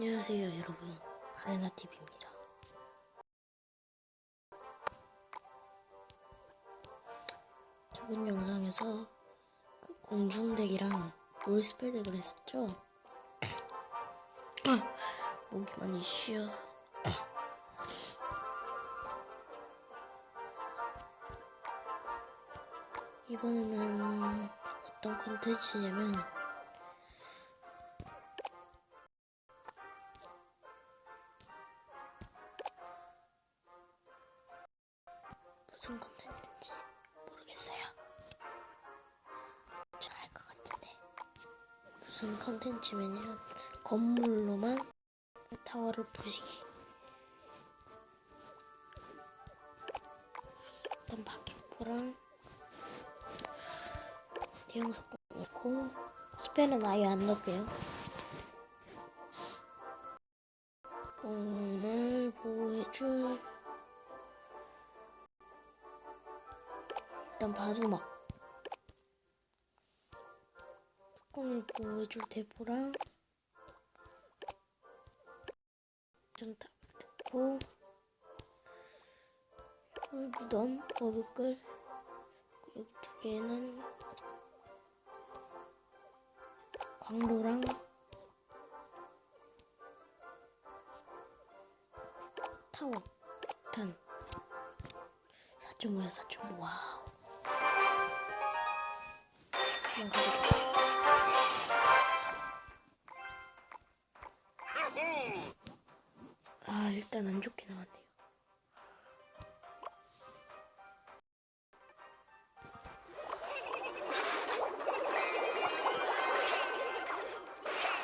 안녕하세요 여러분. 아레나TV입니다. 저번 영상에서 그 공중덱이랑 롤스펠 덱을 했었죠? 목이 많이 쉬어서. 이번에는 어떤 컨텐츠냐면 무슨 컨텐츠면요 건물로만 타워를 부시기. 일단 바퀴포랑 대형 석공 넣고 스펠은 아예 안 넣을게요. 공을 보호해줄 일단 바주막 뚜껑을 보여줄 대포랑 전탑을 듣고 꿀무덤 버그끌 여기 두 개는 광로랑 타워 탄. 4.5야 4.5 와우. 그냥 가 일단 안 좋게 나왔네요.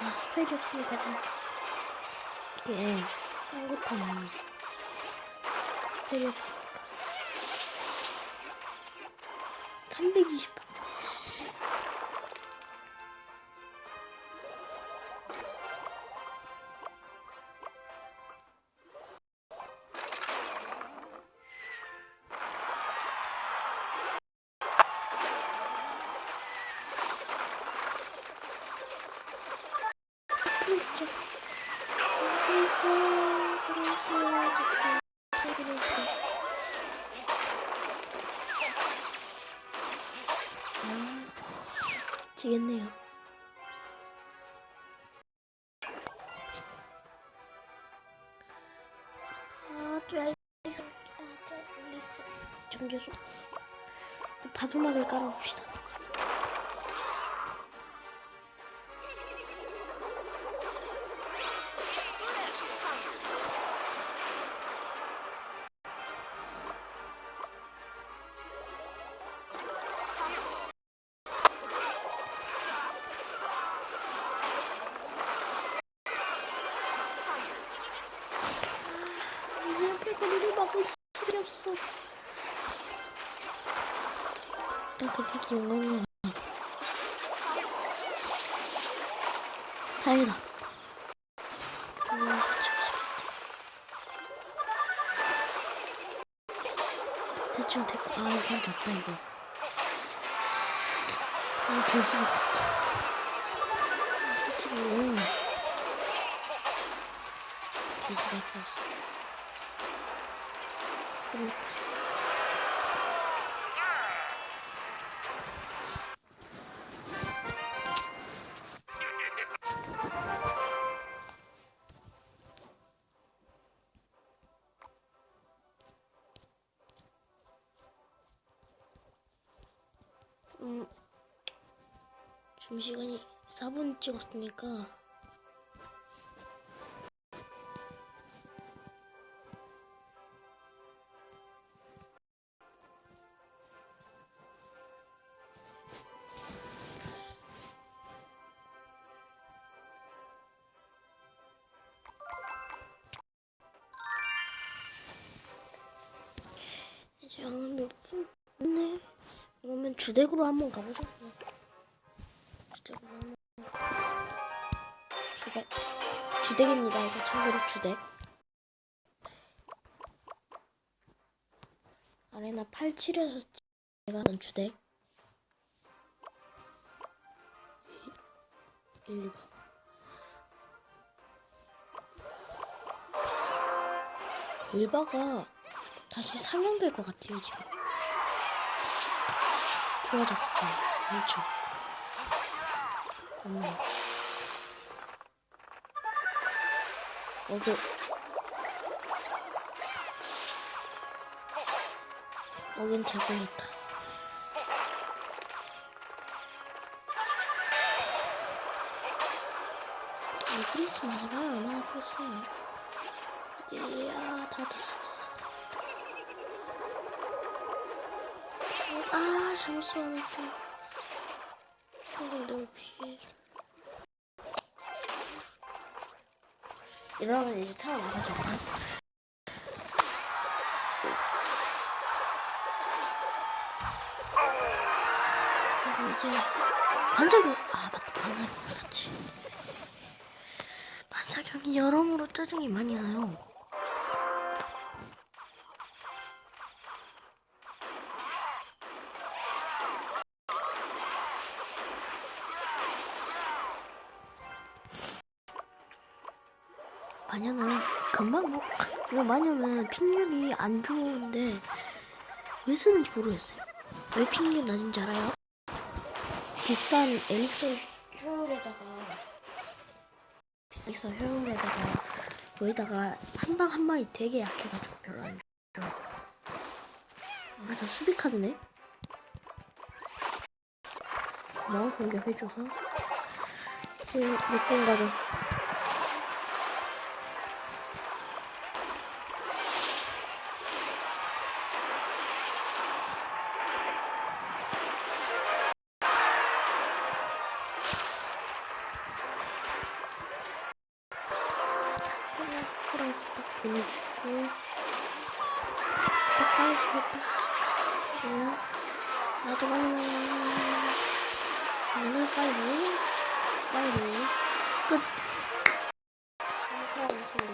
아 스펠이 없으니까 좀 이게 쌍욕하면 스펠이 없으니까 320 좀 플리즈 플리즈 플리즈 아 지겠네요 아 쫄- 아, 쫄리스 정교수 바주막을 깔아봅시다 너무 다행이다. 대충 됐고 아 이건 됐다 이거. 이거 줄 수가 없다. 솔직히 줄 수밖에 없어. 지금 시간이 4분 찍었으니까. 네? 주택으로 한번 가보죠. 주댁입니다. 이거 참고로 주댁. 아레나 87에서 제가 한 주댁. 1번. 일바가 다시 상영될 것 같아요, 지금. 좋아졌을 거예요, 1초. 음. 어그 어긴 제공했다. 이 크리스마스가 얼마나 컸어요? 이야 다들 아 잘못 쏘았어 이러면 이제 나가죠 그리고 이제 반사경 아 맞다. 반사경이었었지. 반사경이 여러모로 짜증이 많이 나요 마녀는 금방 뭐 이거 마녀는 픽률이 안 좋은데 왜 쓰는지 모르겠어요. 왜 픽률 낮은지 알아요? 비싼 엘릭서 효율에다가 비싼 엘릭서 효율에다가 거기다가 한 방한 방이 되게 약해가지고 별로 안 좋아. 맞아 수비 카드네. 고마워 공격해줘서 몇 번가를 나도 많이 나는 빨리 빨리 끝. 프랑스 승리.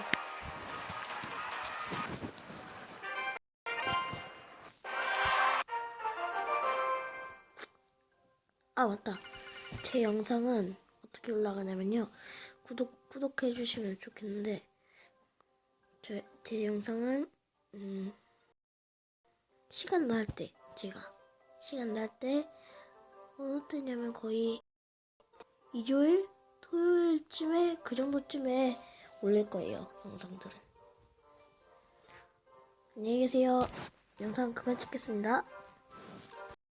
아 맞다. 제 영상은 어떻게 올라가냐면요. 구독 구독해 주시면 좋겠는데 저, 제 영상은 음, 시간 날 때 제가 시간 날 때 어느 때냐면 거의 일요일 토요일쯤에 그 정도쯤에 올릴 거예요 영상들은. 안녕히 계세요. 영상 그만 찍겠습니다